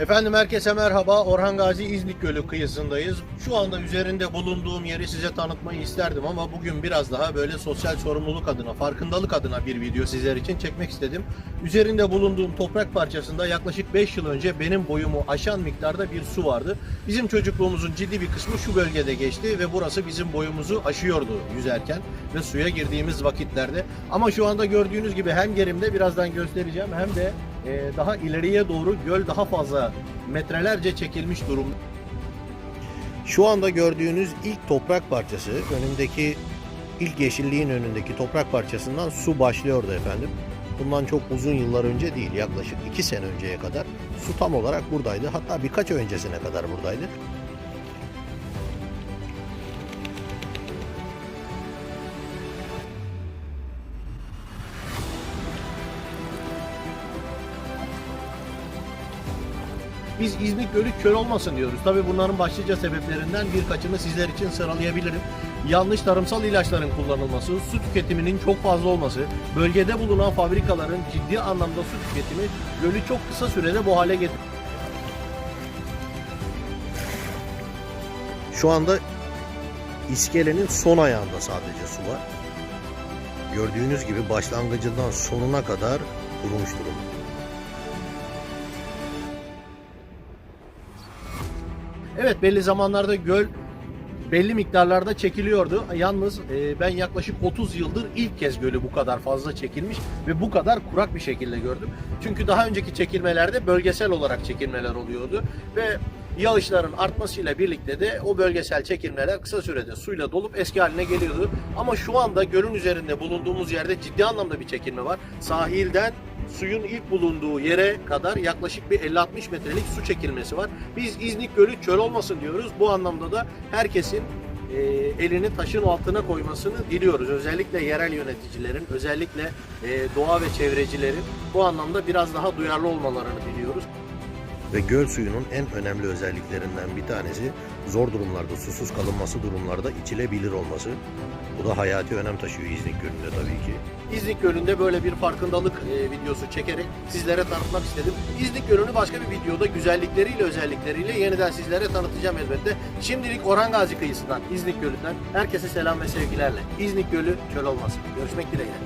Efendim herkese merhaba. Orhan Gazi İznik Gölü kıyısındayız. Şu anda üzerinde bulunduğum yeri size tanıtmayı isterdim ama bugün biraz daha böyle sosyal sorumluluk adına, farkındalık adına bir video sizler için çekmek istedim. Üzerinde bulunduğum toprak parçasında yaklaşık 5 yıl önce benim boyumu aşan miktarda bir su vardı. Bizim çocukluğumuzun ciddi bir kısmı şu bölgede geçti ve burası bizim boyumuzu aşıyordu yüzerken ve suya girdiğimiz vakitlerde. Ama şu anda gördüğünüz gibi hem gerimde birazdan göstereceğim hem de e, daha ileriye doğru göl daha fazla metrelerce çekilmiş durum. Şu anda gördüğünüz ilk toprak parçası önündeki ilk yeşilliğin önündeki toprak parçasından su başlıyordu efendim. Bundan çok uzun yıllar önce değil yaklaşık 2 sene önceye kadar su tam olarak buradaydı. Hatta birkaç öncesine kadar buradaydı. Biz İznik Gölü köl olmasın diyoruz. Tabii bunların başlıca sebeplerinden birkaçını sizler için sıralayabilirim. Yanlış tarımsal ilaçların kullanılması, su tüketiminin çok fazla olması, bölgede bulunan fabrikaların ciddi anlamda su tüketimi gölü çok kısa sürede bu hale getirdi. Şu anda iskelenin son ayağında sadece su var. Gördüğünüz gibi başlangıcından sonuna kadar kurumuş durumda. Evet belli zamanlarda göl belli miktarlarda çekiliyordu. Yalnız e, ben yaklaşık 30 yıldır ilk kez gölü bu kadar fazla çekilmiş ve bu kadar kurak bir şekilde gördüm. Çünkü daha önceki çekilmelerde bölgesel olarak çekilmeler oluyordu ve yağışların artmasıyla birlikte de o bölgesel çekilmeler kısa sürede suyla dolup eski haline geliyordu. Ama şu anda gölün üzerinde bulunduğumuz yerde ciddi anlamda bir çekilme var. Sahilden suyun ilk bulunduğu yere kadar yaklaşık bir 50-60 metrelik su çekilmesi var. Biz İznik Gölü çöl olmasın diyoruz. Bu anlamda da herkesin e, elini taşın altına koymasını diliyoruz. Özellikle yerel yöneticilerin, özellikle e, doğa ve çevrecilerin bu anlamda biraz daha duyarlı olmalarını diliyoruz. Ve göl suyunun en önemli özelliklerinden bir tanesi zor durumlarda, susuz kalınması durumlarda içilebilir olması. Bu da hayati önem taşıyor İznik Gölü'nde tabii ki. İznik Gölü'nde böyle bir farkındalık e, videosu çekerek sizlere tanıtmak istedim. İznik Gölü'nü başka bir videoda güzellikleriyle, özellikleriyle yeniden sizlere tanıtacağım elbette. Şimdilik Orhan Gazi kıyısından, İznik Gölü'nden herkese selam ve sevgilerle. İznik Gölü çöl olmasın. Görüşmek dileğiyle.